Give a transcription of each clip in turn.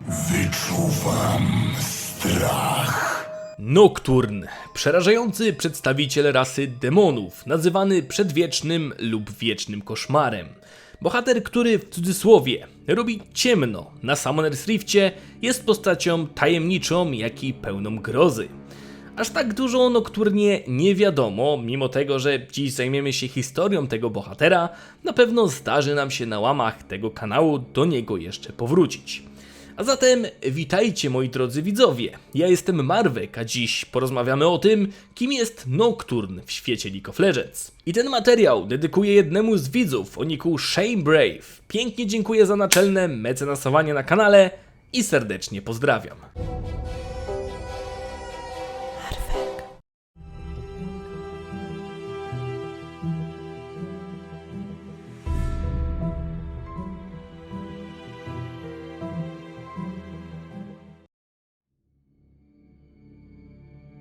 Wyczuwam strach. Nocturn, przerażający przedstawiciel rasy demonów, nazywany przedwiecznym lub wiecznym koszmarem. Bohater, który w cudzysłowie robi ciemno na Summoner's Rifcie, jest postacią tajemniczą, jak i pełną grozy. Aż tak dużo o Nocturnie nie wiadomo, mimo tego, że dziś zajmiemy się historią tego bohatera, na pewno zdarzy nam się na łamach tego kanału do niego jeszcze powrócić. A zatem witajcie moi drodzy widzowie, ja jestem Marwek, a dziś porozmawiamy o tym, kim jest Nocturne w świecie League of Legends. I ten materiał dedykuję jednemu z widzów o niku Shane Brave. Pięknie dziękuję za naczelne mecenasowanie na kanale i serdecznie pozdrawiam.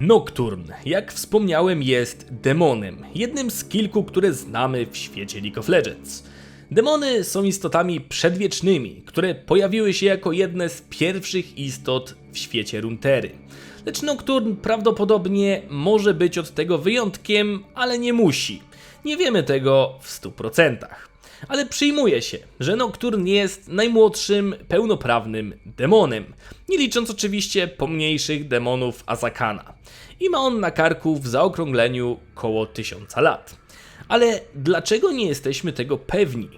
Nocturne, jak wspomniałem, jest demonem, jednym z kilku, które znamy w świecie League of Legends. Demony są istotami przedwiecznymi, które pojawiły się jako jedne z pierwszych istot w świecie Runtery. Lecz Nocturne prawdopodobnie może być od tego wyjątkiem, ale nie musi. Nie wiemy tego w 100% ale przyjmuje się, że Nocturne jest najmłodszym pełnoprawnym demonem, nie licząc oczywiście pomniejszych demonów Azakana. I ma on na karku w zaokrągleniu koło tysiąca lat. Ale dlaczego nie jesteśmy tego pewni?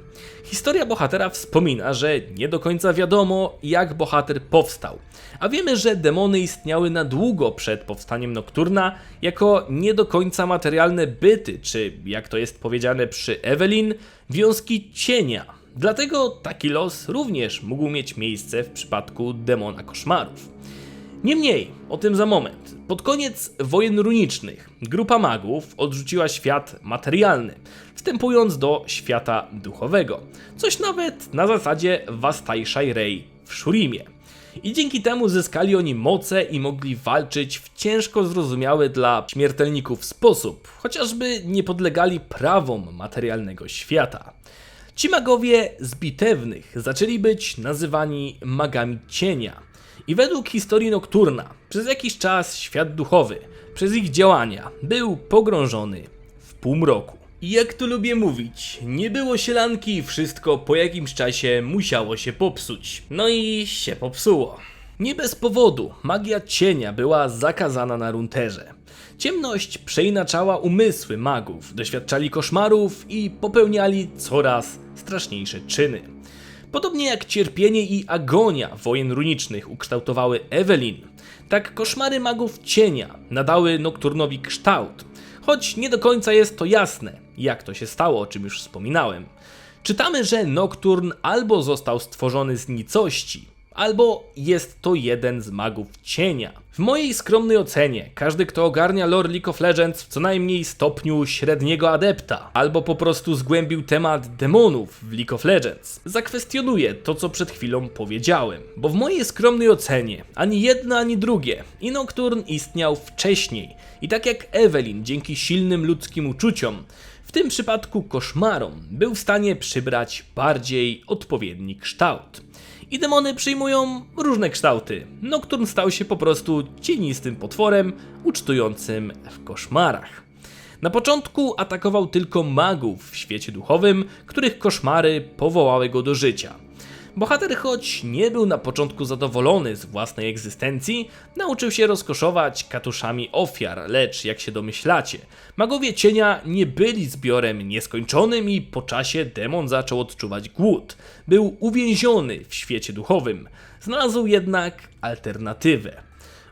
Historia bohatera wspomina, że nie do końca wiadomo, jak bohater powstał. A wiemy, że demony istniały na długo przed powstaniem Nocturna jako nie do końca materialne byty, czy jak to jest powiedziane przy Evelyn, wiązki cienia. Dlatego taki los również mógł mieć miejsce w przypadku demona koszmarów. Niemniej, o tym za moment. Pod koniec wojen runicznych grupa magów odrzuciła świat materialny, wstępując do świata duchowego. Coś nawet na zasadzie Wastai Shirei w Shurimie. I dzięki temu zyskali oni moce i mogli walczyć w ciężko zrozumiały dla śmiertelników sposób, chociażby nie podlegali prawom materialnego świata. Ci magowie z bitewnych zaczęli być nazywani magami cienia. I według historii Nocturna, przez jakiś czas świat duchowy, przez ich działania, był pogrążony w półmroku. I jak to lubię mówić, nie było sielanki i wszystko po jakimś czasie musiało się popsuć. No i się popsuło. Nie bez powodu magia cienia była zakazana na runterze. Ciemność przeinaczała umysły magów, doświadczali koszmarów i popełniali coraz straszniejsze czyny. Podobnie jak cierpienie i agonia wojen runicznych ukształtowały Evelyn, tak koszmary magów cienia nadały Nocturnowi kształt, choć nie do końca jest to jasne, jak to się stało, o czym już wspominałem. Czytamy, że Nocturn albo został stworzony z nicości, albo jest to jeden z magów cienia. W mojej skromnej ocenie, każdy kto ogarnia lore League of Legends w co najmniej stopniu średniego adepta, albo po prostu zgłębił temat demonów w League of Legends, zakwestionuje to co przed chwilą powiedziałem. Bo w mojej skromnej ocenie, ani jedno ani drugie, i Nocturne istniał wcześniej. I tak jak Evelyn, dzięki silnym ludzkim uczuciom, w tym przypadku koszmarom, był w stanie przybrać bardziej odpowiedni kształt. I demony przyjmują różne kształty. Nocturne stał się po prostu cienistym potworem, ucztującym w koszmarach. Na początku atakował tylko magów w świecie duchowym, których koszmary powołały go do życia. Bohater, choć nie był na początku zadowolony z własnej egzystencji, nauczył się rozkoszować katuszami ofiar, lecz jak się domyślacie, magowie cienia nie byli zbiorem nieskończonym i po czasie demon zaczął odczuwać głód. Był uwięziony w świecie duchowym. Znalazł jednak alternatywę.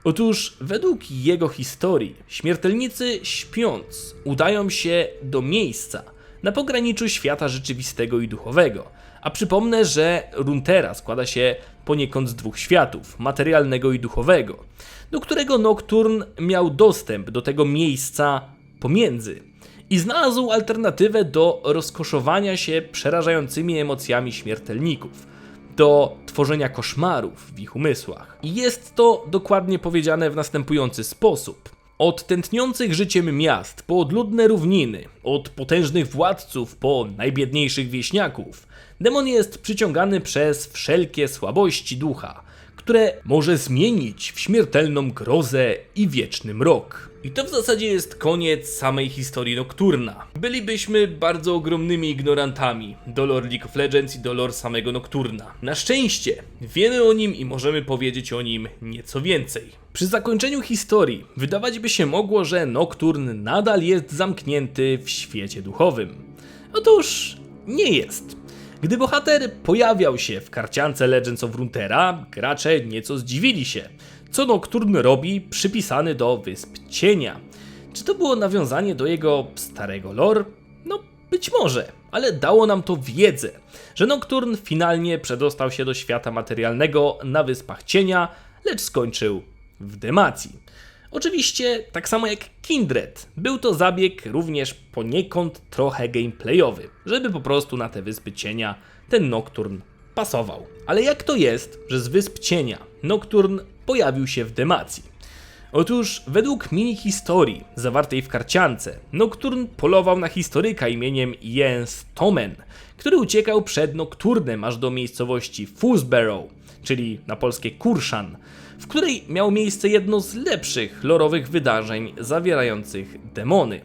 Otóż według jego historii, śmiertelnicy śpiąc udają się do miejsca na pograniczu świata rzeczywistego i duchowego. A przypomnę, że Runeterra składa się poniekąd z dwóch światów, materialnego i duchowego, do którego Nocturne miał dostęp do tego miejsca pomiędzy i znalazł alternatywę do rozkoszowania się przerażającymi emocjami śmiertelników, do tworzenia koszmarów w ich umysłach. I jest to dokładnie powiedziane w następujący sposób. Od tętniących życiem miast po odludne równiny, od potężnych władców po najbiedniejszych wieśniaków, demon jest przyciągany przez wszelkie słabości ducha, które może zmienić w śmiertelną grozę i wieczny mrok. I to w zasadzie jest koniec samej historii Nocturna. Bylibyśmy bardzo ogromnymi ignorantami do lore League of Legends i do lore samego Nocturna. Na szczęście wiemy o nim i możemy powiedzieć o nim nieco więcej. Przy zakończeniu historii wydawać by się mogło, że Nocturn nadal jest zamknięty w świecie duchowym. Otóż nie jest. Gdy bohater pojawiał się w karciance Legends of Runeterra, gracze nieco zdziwili się, co Nocturne robi przypisany do Wysp Cienia. Czy to było nawiązanie do jego starego lore? No, być może, ale dało nam to wiedzę, że Nocturne finalnie przedostał się do świata materialnego na Wyspach Cienia, lecz skończył w Demacji. Oczywiście, tak samo jak Kindred, był to zabieg również poniekąd trochę gameplayowy, żeby po prostu na te wyspy cienia ten Nocturne pasował. Ale jak to jest, że z wysp cienia Nocturne pojawił się w Demacji? Otóż według mini historii zawartej w karciance, Nocturne polował na historyka imieniem Jens Tomen, który uciekał przed Nocturnem aż do miejscowości Foosbarrow, czyli na polskie Kurszan, w której miało miejsce jedno z lepszych lorowych wydarzeń zawierających demony.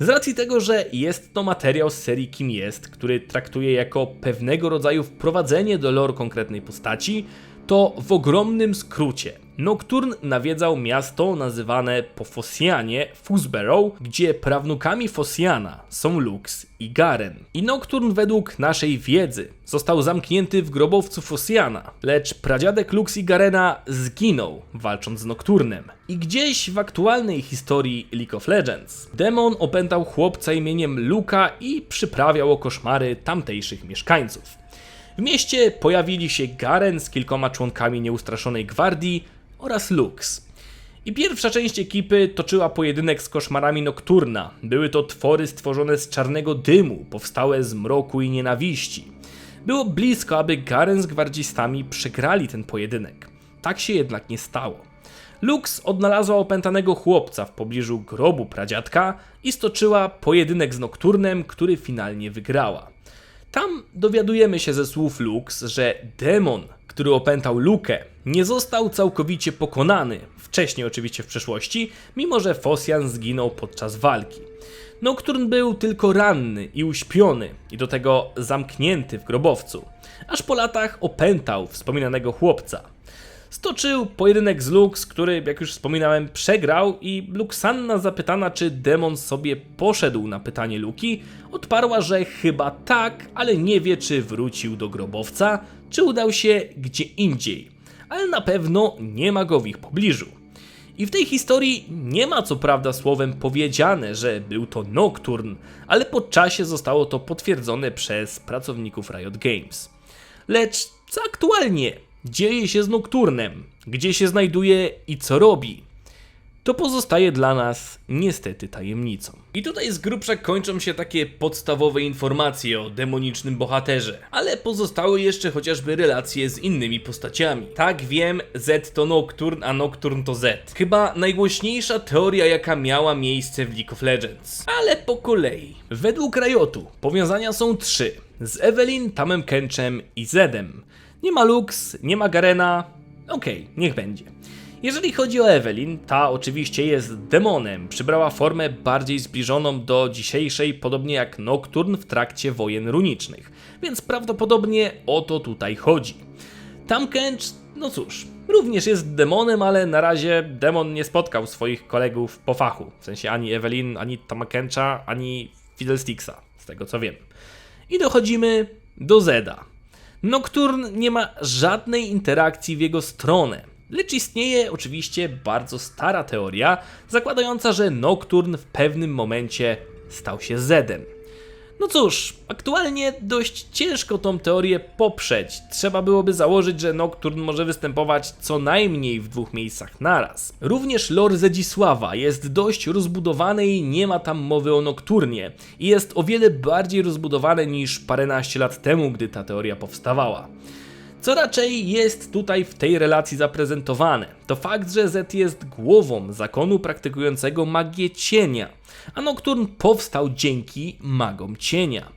Z racji tego, że jest to materiał z serii Kim Jest, który traktuje jako pewnego rodzaju wprowadzenie do lore konkretnej postaci, to w ogromnym skrócie Nocturne nawiedzał miasto nazywane po Fosjanie Foosbarrow, gdzie prawnukami Fosjana są Lux i Garen. I Nocturne według naszej wiedzy został zamknięty w grobowcu Fosjana, lecz pradziadek Lux i Garena zginął walcząc z Nocturnem. I gdzieś w aktualnej historii League of Legends demon opętał chłopca imieniem Luka i przyprawiał o koszmary tamtejszych mieszkańców. W mieście pojawili się Garen z kilkoma członkami nieustraszonej gwardii oraz Lux. I pierwsza część ekipy toczyła pojedynek z koszmarami Nocturna. Były to twory stworzone z czarnego dymu, powstałe z mroku i nienawiści. Było blisko, aby Garen z gwardzistami przegrali ten pojedynek. Tak się jednak nie stało. Lux odnalazła opętanego chłopca w pobliżu grobu pradziadka i stoczyła pojedynek z Nocturnem, który finalnie wygrała. Tam dowiadujemy się ze słów Lux, że demon, który opętał Lukę, nie został całkowicie pokonany, wcześniej oczywiście w przeszłości, mimo że Fosjan zginął podczas walki. Nocturne był tylko ranny i uśpiony, i do tego zamknięty w grobowcu, aż po latach opętał wspominanego chłopca. Stoczył pojedynek z Lux, który, jak już wspominałem, przegrał i Luxanna zapytana, czy demon sobie poszedł na pytanie Luki, odparła, że chyba tak, ale nie wie, czy wrócił do grobowca, czy udał się gdzie indziej. Ale na pewno nie ma go w ich pobliżu. I w tej historii nie ma co prawda słowem powiedziane, że był to Nocturne, ale po czasie zostało to potwierdzone przez pracowników Riot Games. Lecz co aktualnie dzieje się z Nocturnem, gdzie się znajduje i co robi, to pozostaje dla nas niestety tajemnicą. I tutaj z grubsza kończą się takie podstawowe informacje o demonicznym bohaterze, ale pozostały jeszcze chociażby relacje z innymi postaciami. Tak wiem, Z to Nocturne, a Nocturne to Z. Chyba najgłośniejsza teoria jaka miała miejsce w League of Legends. Ale po kolei. Według Riotu powiązania są trzy. Z Evelyn, Tamem Kenchem i Zedem. Nie ma Lux, nie ma Garena. Okej, niech będzie. Jeżeli chodzi o Evelyn, ta oczywiście jest demonem, przybrała formę bardziej zbliżoną do dzisiejszej, podobnie jak Nocturne w trakcie wojen runicznych, więc prawdopodobnie o to tutaj chodzi. Tamkench, no cóż, również jest demonem, ale na razie demon nie spotkał swoich kolegów po fachu, w sensie ani Evelyn, ani Tamkencha, ani Fiddlesticksa, z tego co wiem. I dochodzimy do Zeda. Nocturne nie ma żadnej interakcji w jego stronę. Lecz istnieje oczywiście bardzo stara teoria, zakładająca, że Nocturne w pewnym momencie stał się Zedem. No cóż, aktualnie dość ciężko tą teorię poprzeć. Trzeba byłoby założyć, że Nocturne może występować co najmniej w dwóch miejscach naraz. Również lore Zedzisława jest dość rozbudowany i nie ma tam mowy o Nocturnie. I jest o wiele bardziej rozbudowane niż paręnaście lat temu, gdy ta teoria powstawała. Co raczej jest tutaj w tej relacji zaprezentowane, to fakt, że Z jest głową zakonu praktykującego magię cienia, a Nocturne powstał dzięki magom cienia.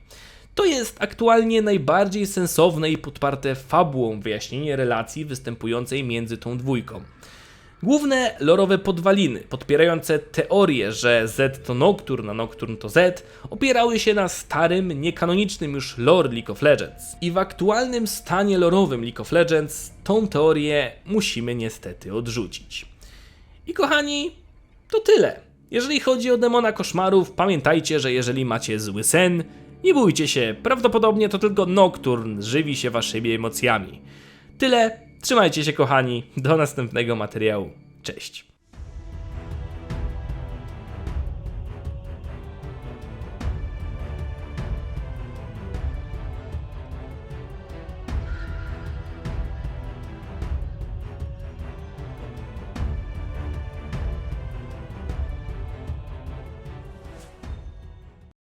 To jest aktualnie najbardziej sensowne i podparte fabułą wyjaśnienie relacji występującej między tą dwójką. Główne lorowe podwaliny podpierające teorię, że Z to Nocturne, a Nocturne to Z, opierały się na starym, niekanonicznym już lore League of Legends. I w aktualnym stanie lorowym League of Legends tą teorię musimy niestety odrzucić. I kochani, to tyle. Jeżeli chodzi o demona koszmarów, pamiętajcie, że jeżeli macie zły sen, nie bójcie się, prawdopodobnie to tylko Nocturne żywi się waszymi emocjami. Tyle, trzymajcie się kochani, do następnego materiału. Cześć.